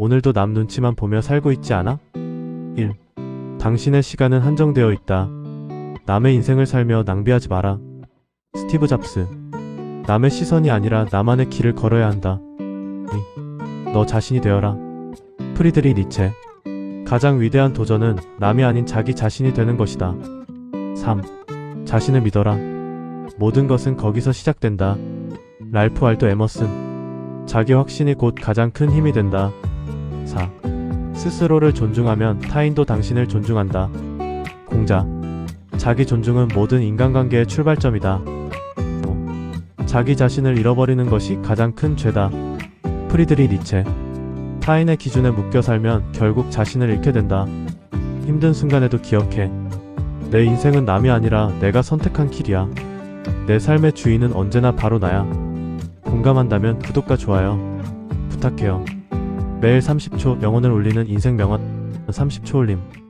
오늘도 남 눈치만 보며 살고 있지 않아? 1. 당신의 시간은 한정되어 있다. 남의 인생을 살며 낭비하지 마라. 스티브 잡스. 남의 시선이 아니라 나만의 길을 걸어야 한다. 2. 너 자신이 되어라. 프리드리 니체. 가장 위대한 도전은 남이 아닌 자기 자신이 되는 것이다. 3. 자신을 믿어라. 모든 것은 거기서 시작된다. 랄프 알도 에머슨. 자기 확신이 곧 가장 큰 힘이 된다. 4. 스스로를 존중하면 타인도 당신을 존중한다. 공자. 자기 존중은 모든 인간관계의 출발점이다. 5. 자기 자신을 잃어버리는 것이 가장 큰 죄다. 프리드리 니체. 타인의 기준에 묶여 살면 결국 자신을 잃게 된다. 힘든 순간에도 기억해. 내 인생은 남이 아니라 내가 선택한 길이야. 내 삶의 주인은 언제나 바로 나야. 공감한다면 구독과 좋아요 부탁해요. 매일 30초 명언을 올리는 인생 명언 30초 올림.